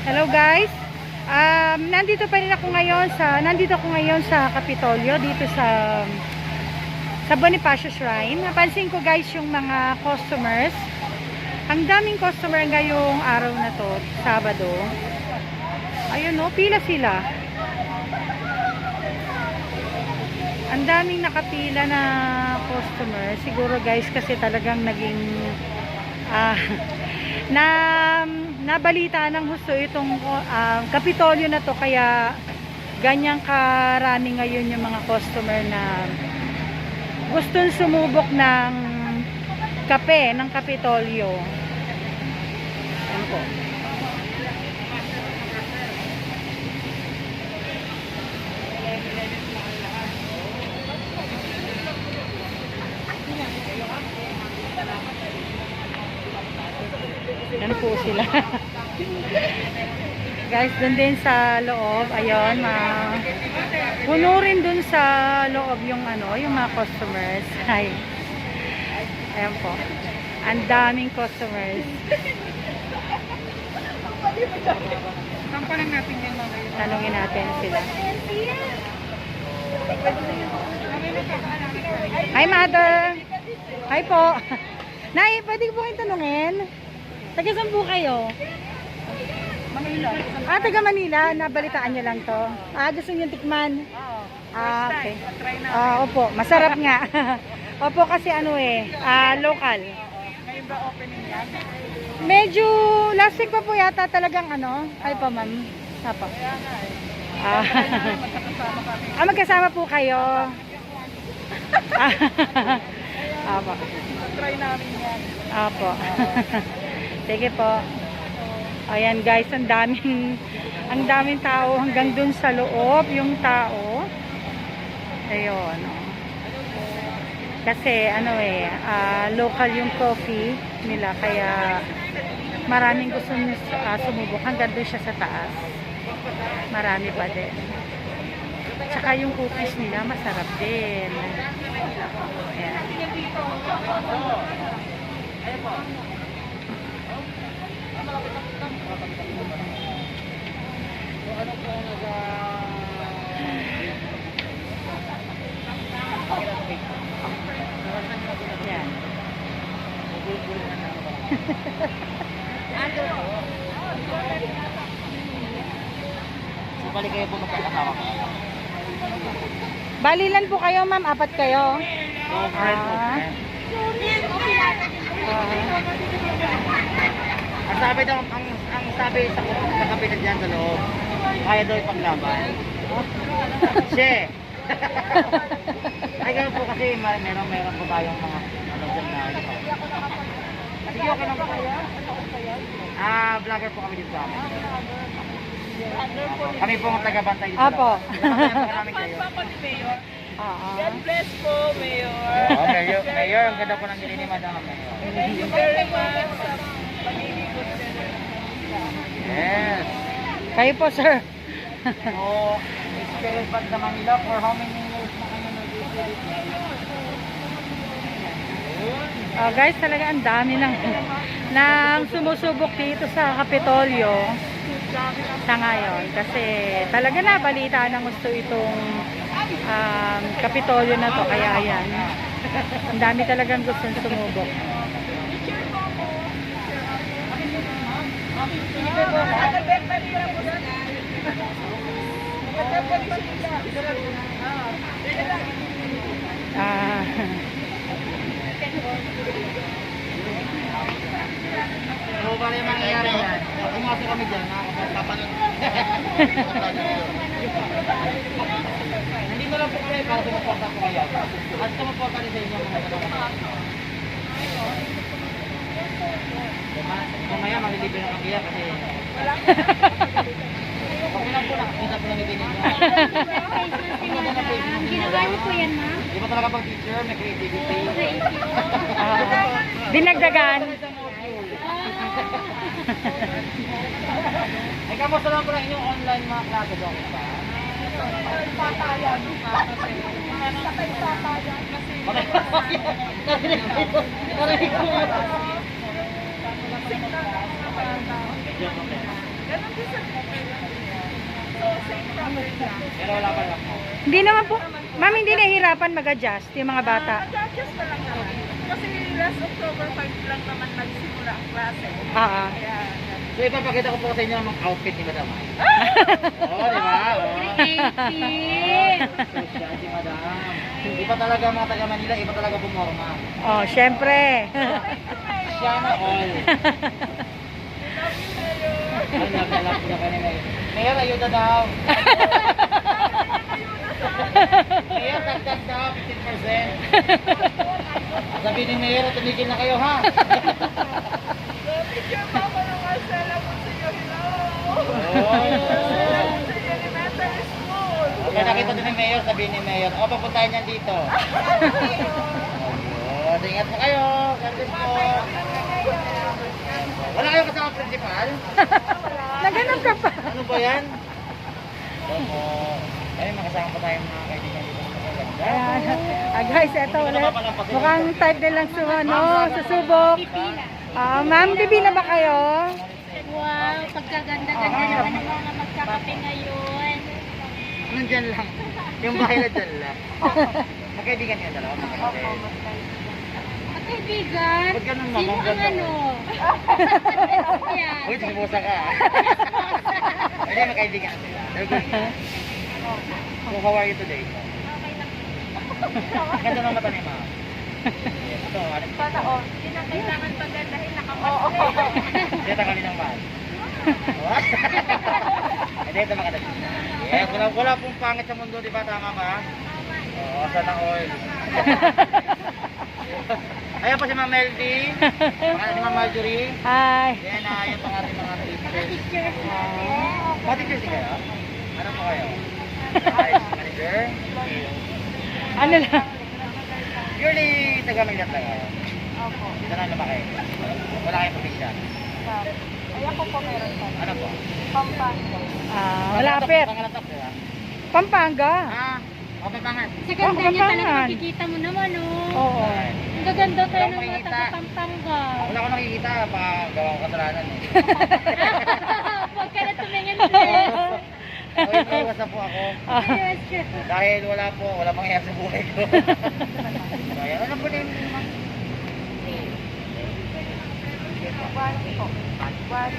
Hello guys. Um, nandito pa rin ako ngayon sa nandito ako ngayon sa Kapitolyo dito sa sa Bonifacio Shrine. Napansin ko guys yung mga customers. Ang daming customer ngayong araw na to, Sabado. Ayun no, pila sila. Ang daming nakapila na customer. Siguro guys kasi talagang naging ah, na nabalita ng gusto itong ah, Kapitolyo na to kaya ganyang karami ngayon yung mga customer na gustong sumubok ng kape ng Kapitolyo. Yan po. Yan po sila. Guys, dun din sa loob, ayun, ma puno rin dun sa loob yung ano, yung mga customers. Hi. Ayan po. Ang daming customers. Tampalan natin yan mamaya. Tanungin natin sila. Hi, mother. Hi po. Nay, pwede po kayong tanungin? Taga saan po kayo? Manila. Ah, taga Manila. Nabalitaan nyo lang to. Ah, gusto nyo tikman? Oo. Ah, okay. Try na. Ah, opo. Masarap nga. opo, kasi ano eh, ah, local. Ngayon ba opening yan? Medyo last week pa po yata talagang ano. Ay pa, ma'am. Apo. Kaya nga eh. Ah, Magkakasama kami. ah magkasama po kayo. Apo. Try namin yan. Apo. Sige po. Ayan guys, ang daming ang daming tao hanggang dun sa loob yung tao. Ayun. oh. Kasi ano eh, ah, local yung coffee nila kaya maraming gusto nyo ah, sumubok hanggang dun siya sa taas. Marami pa din. Tsaka yung cookies nila masarap din. Ayan. Ayan. So, balik kayo po magkakasama ko. Balilan po kayo, ma'am. Apat kayo. Ah. friend. Ah, Ang sabi daw, ang, ang sabi sa, sa kapitan dyan sa loob, kaya daw ipaglaban. She! Ay, ganun po kasi mer- meron, meron po tayong mga ano dyan na Sige, okay lang po. Ah, vlogger po kami dito sa amin. Kami po ang tagabantay dito. Apo. Kami po namin kayo. Oo. bless po, Mayor. Oh, Mayor, Mayor, ang ganda po ng nilini Madam Mayor. Thank you very much sa pagiging good citizen. Yes. Kayo po, sir. So, Spirit Band sa Manila for how many years na kayo nag-dito? Oh, guys, talaga ang dami ng nang sumusubok dito sa Kapitolyo sa ngayon. Kasi talaga na balita ng gusto itong um, Kapitolyo na to. Kaya ayan. Ang dami talagang gustong sumubok. Ah, So, bali mangyayari yan. Pumasok kami dyan, nakakapanood. Nandito lang po kami para sumuporta po kayo. At sumuporta din sa inyo mga kapatid. Mamaya malilibre na kami yan kasi... Okay lang po, nakakita po lang ni Denise. Ginawa niyo po yan, ma'am? Di ba talaga pag teacher, may creativity? ah, dinagdagan. Ay, kamusta lang po lang inyong online mga klase, Dok? Patayan. Narinig ko. Narinig ko. Ganun Pero wala pa lang po. Hindi naman po, ma'am, hindi nahihirapan mag-adjust yung mga bata. Mag-adjust na lang naman. Kasi last October 5 lang naman nagsimula ang klase. Ah, ah. Kaya, So ipapakita ko po sa inyo ang outfit ni Madam. Oo, di ba? Oo. Creative. Social si Madam. Iba talaga mga taga Manila, iba talaga pumorma. Oh, syempre. Siya na all. Ay, nagalap na kanina. Mayor, ayuda daw. Mayor, dagdag daw, 15%. Sabi ni Mayor, tumigil na kayo ha. picture pa ako ng Marcela Monsillo Hello! Oh. Monsillo Elementary School! Okay, nakita din ni Mayor, sabi ni Mayor, o papuntahin niyan dito. Ayun, ingat po kayo. God bless po. Wala kayong kasama principal? Naganap ka pa. Ano ba yan? Opo. Ayun, makasama pa tayong mga kaibigan dito. Ah, guys, eto ulit. Mukhang type din lang su, ano, susubok. Ah, ma'am, bibila ba kayo? Wow, pagkaganda-ganda naman ng mga magkakape ngayon. Nandyan lang. Yung bahay na dyan lang. Magkaibigan niya dalawa. Magkaibigan. Magkaibigan, Ba't ganun, ma'am? sino Ang ang ganda. ano? Yan. Uy, sumusa ka. Hindi, magkaibigan sila. They're good. So, how are you today? Ganda ng mata ni ma'am. Ito, ano? Sana all. Hindi na kailangan pagandahin nakamasle. Hindi, tanggalin ng mahal. What? Hindi, ito maganda. Yes, wala, wala pong pangit sa mundo, di ba? Tama ba? Oo, sana all. Ayan po si Ma'am Meldy. Mga si Ma'am Marjorie. Hi. Yan na, yung pang ating mga teachers. Mga teachers din kayo? Ano po kayo? Vice manager? Ano lang? Purely taga-Manila lang kayo. Opo. Dito na lumaki. Wala kayong probinsya. Ayan po po meron pa. Ano po? Pampanga. Ah, malapit. Ba? Pampanga. Ah, o Pampangan. Sa ganda Oh, niya talaga makikita mo naman, oh. Oo. Ang gaganda tayo ng mga taga-Pampanga. Wala ko nakikita, pa gawa ko kasalanan eh. Huwag ka na tumingin. Okay, iwas na po ako. Ah. Dahil wala po, wala pang sa buhay ko. Kaya, ano po din? Bali po. Bali.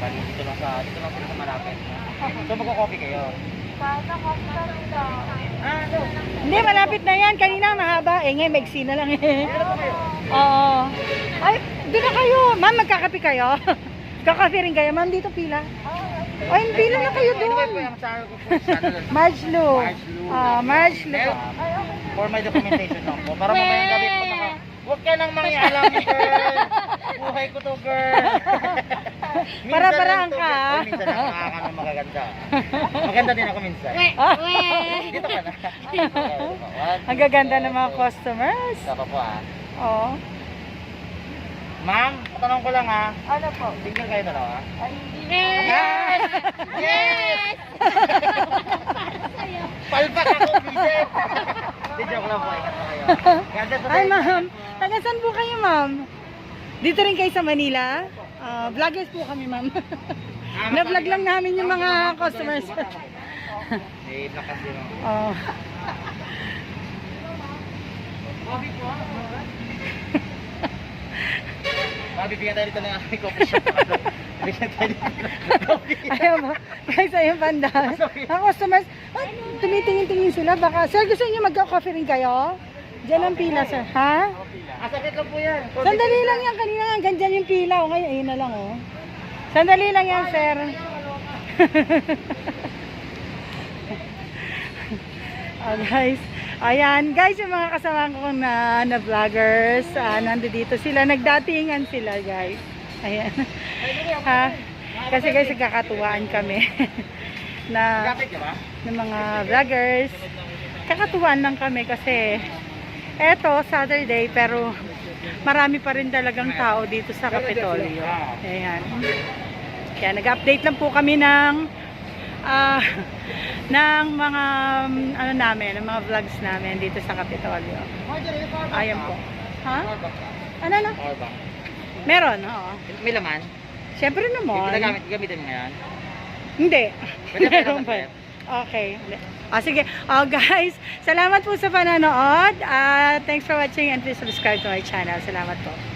Bali, dito lang sa, dito lang sa malapit. So, magko-coffee kayo. Hindi, malapit na yan. Kanina mahaba. Eh, ngayon maigsi na lang eh. Oo. Ay, doon na kayo. Ma'am, magkakape kayo. Kakape rin kayo. Ma'am, dito pila. Ay, pila na kayo doon. Marjlo. Ah. Help. For my documentation lang po. Para mamayang gabi po naka... Huwag ka nang mangialam, girl. Buhay ko to, girl. Para-paraan ka, ah. Oy, Minsan lang nakaka ng magaganda. Maganda din ako minsan. Dito ka na. Ang gaganda ng mga customers. Isa pa po ah. Oo. Ma'am, tanong ko lang ah. Ano po? Tingnan kayo dalawa. Yes! Yes! Palpak ako, bisit. Di joke lang po, ingat po kayo. Ganda sa Ay, ma'am. Taga saan po kayo, ma'am? Dito rin kayo sa Manila? Ah, vloggers po kami, ma'am. Na-vlog lang namin yung mga customers. Eh, lakas din. Oh. Coffee po ah. Mabibigyan tayo dito ng aming coffee shop. Bigyan tayo dito ng coffee. Ayaw mo. Guys, ayun banda. Ang customers, ah, tumitingin-tingin sila. Baka, sir, gusto niyo mag-coffee rin kayo? Diyan ang pila, sir. Ha? Ah, sakit lang po yan. Sandali lang yan. Kanina nga, ganyan yung pila. O ngayon, ayun na lang, oh. Sandali lang yan, sir. oh, guys. Ayan, guys, yung mga kasama ko na, na vloggers, ah, nando dito sila. Nagdatingan sila, guys. Ayan. ha? Kasi guys, nagkakatuwaan kami na ng mga vloggers. Kakatuwaan lang kami kasi eto, Saturday, pero marami pa rin talagang tao dito sa Kapitolyo. Ayan. Kaya nag-update lang po kami ng ah, ng mga um, ano namin, ng mga vlogs namin dito sa Kapitolyo. Ayan po. Ha? Ano na? Powerbank. Meron, oo. May laman? Siyempre naman. ginagamit, gamitin mo ngayon. Hindi. Meron pa. Okay. Ah, sige. Oh, guys, salamat po sa panonood. Ah, thanks for watching and please subscribe to my channel. Salamat po.